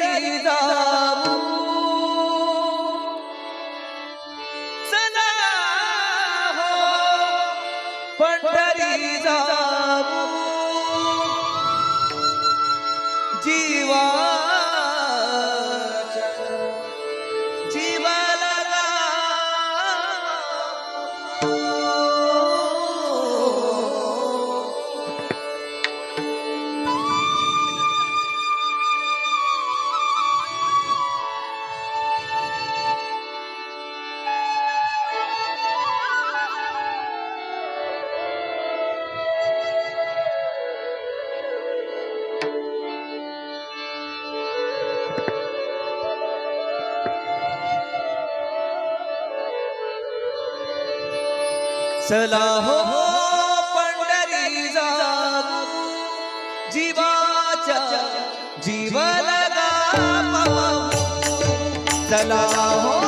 दारी जाऊ. चला हो पंढरी जाऊ. जीवा चला हो पंढरी जा जीवाच्या जीवन चला हो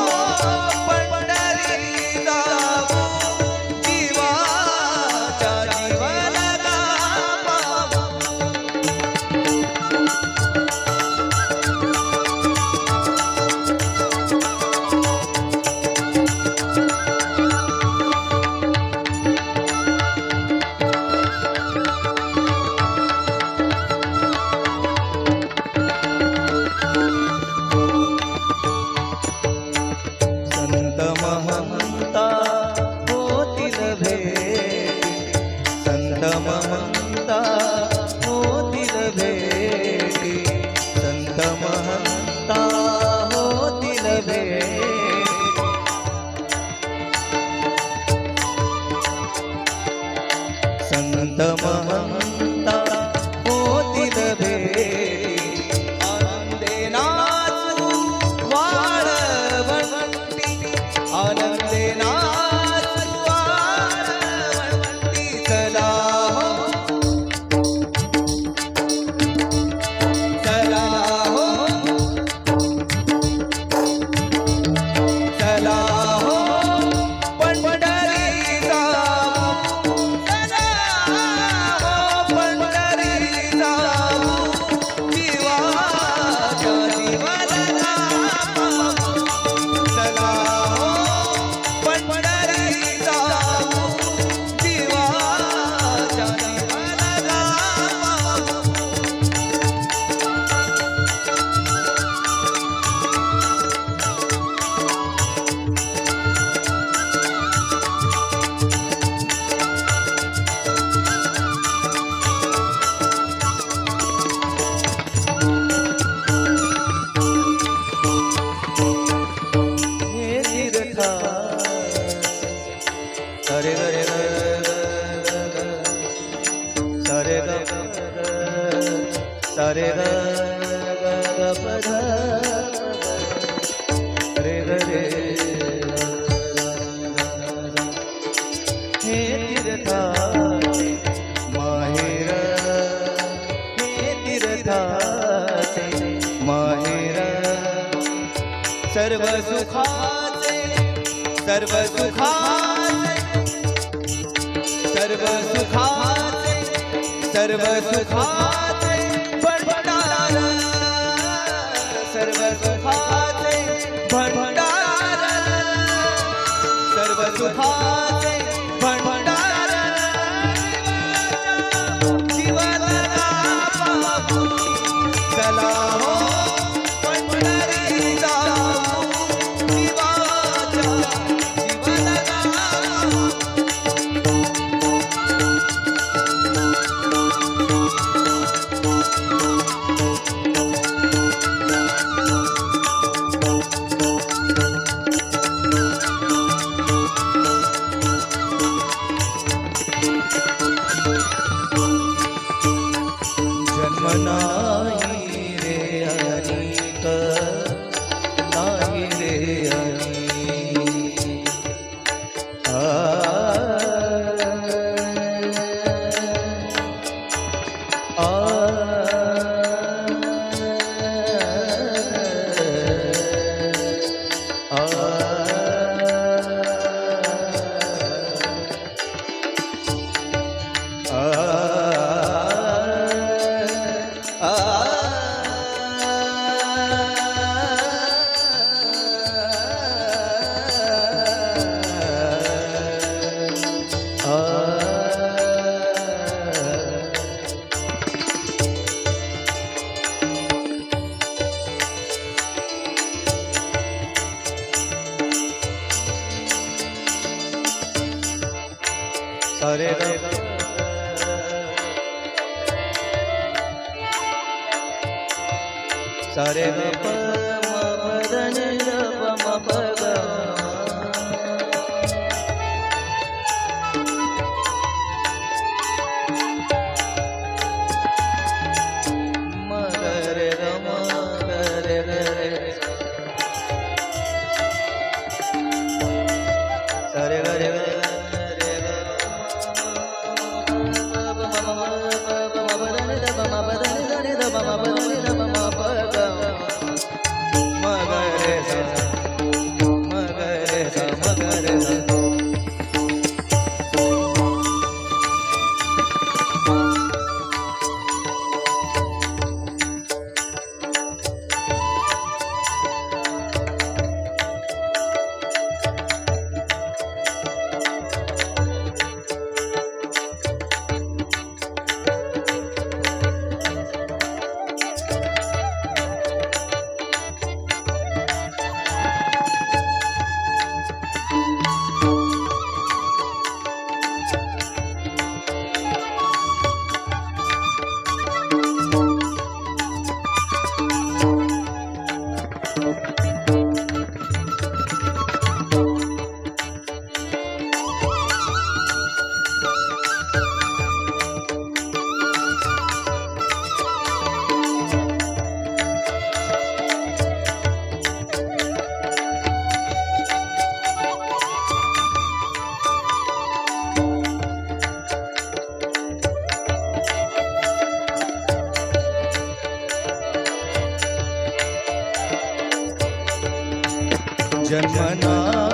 सर्व सुखाचे सर्व सुखाचे सर्व सुखाचे सर्व सुखाचे. ঘর ಕಾ Hare Rama. Sare ga जन्मना